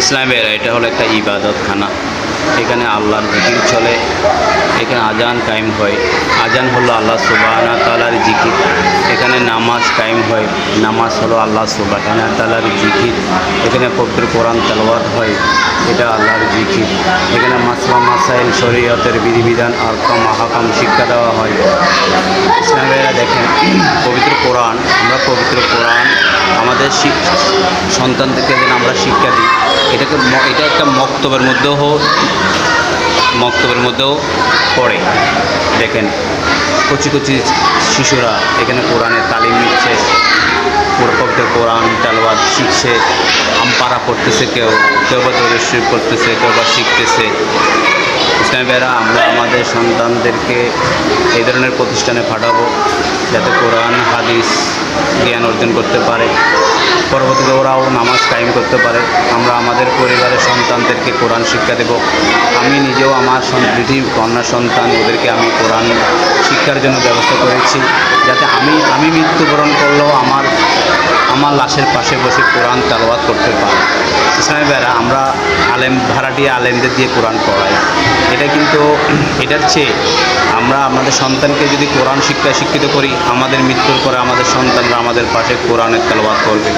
ইসলামের, এটা হলো একটা ইবাদতখানা। এখানে আল্লাহর জিকির চলে, এখানে আজান কায়েম হয়। আজান হলো আল্লাহ সুবাহানা তালার জিকির। এখানে নামাজ কায়েম হয়, নামাজ হলো আল্লাহ সুবাহানা তালার জিকির। এখানে পবিত্র কোরআন তেলাওয়াত হয়, এটা আল্লাহর জিকির। এখানে মাসলা মাসাইল, শরীয়তের বিধিবিধান আরকাম মাহাকাম শিক্ষা দেওয়া হয়। ইসলামেরা দেখেন, পবিত্র কোরআন, আমরা পবিত্র কোরআন আমাদের সন্তানদেরকে যেন আমরা শিক্ষা দিই। এটাকে এটা একটা মক্তবের মধ্যেও মক্তবের মধ্যেও পড়ে। দেখেন, কচি কচি শিশুরা এখানে কোরআনের তালিম নিচ্ছে পুরো কোরআন তালবাদ শিখছে আমপারা পড়তেছে কেউ কেউ বা দরিশ্রী করতেছে, কেউ বা শিখতেছে। ইসলামেরা আমরা আমাদের সন্তানদেরকে এই ধরনের প্রতিষ্ঠানে পাঠাবো। যাতে কোরআন, হাদিস, জ্ঞান অর্জন করতে পারে। পরবর্তীতে ওরাও নামাজ কায়েম করতে পারে। আমরা আমাদের পরিবারের সন্তানদেরকে কোরআন শিক্ষা দেব। আমি নিজেও আমার দুটি কন্যা সন্তান, ওদেরকে আমি কোরআন শিক্ষার জন্য ব্যবস্থা করেছি। যাতে আমি আমি মৃত্যুবরণ করলেও আমার আমার লাশের পাশে বসে কোরআন তালওয়াত করতে পারে। ইসলামী বেড়া আমরা আলেম, ভাড়াটিয়া আলেমদের দিয়ে কোরআন পড়াই। এটা কিন্তু, এটার চেয়ে আমরা আমাদের সন্তানকে যদি কোরআন শিক্ষায় শিক্ষিত করি, আমাদের মৃত্যুর পরে আমাদের সন্তানরা আমাদের পাশে কোরআনের তেলবাদ করবে।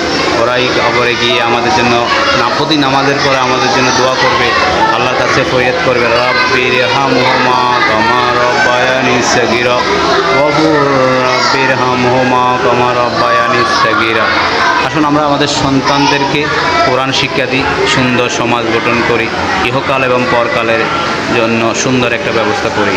ওরাই খবরে গিয়ে আমাদের জন্য না প্রতি নামাজের পরে আমাদের জন্য দোয়া করবে। আল্লাহর কাছে ফরিয়াদ করবে রব্বির হামহুমা কমা রব্বায়ানি সাগিরা ওয়াবুর রব্বির হামহুমা কমা রব্বায়ানি সাগিরা। আসুন আমরা আমাদের সন্তানদেরকে কোরআন শিক্ষা দিই, সুন্দর সমাজ গঠন করি, ইহকাল এবং পরকালের জন্য সুন্দর একটা ব্যবস্থা করি।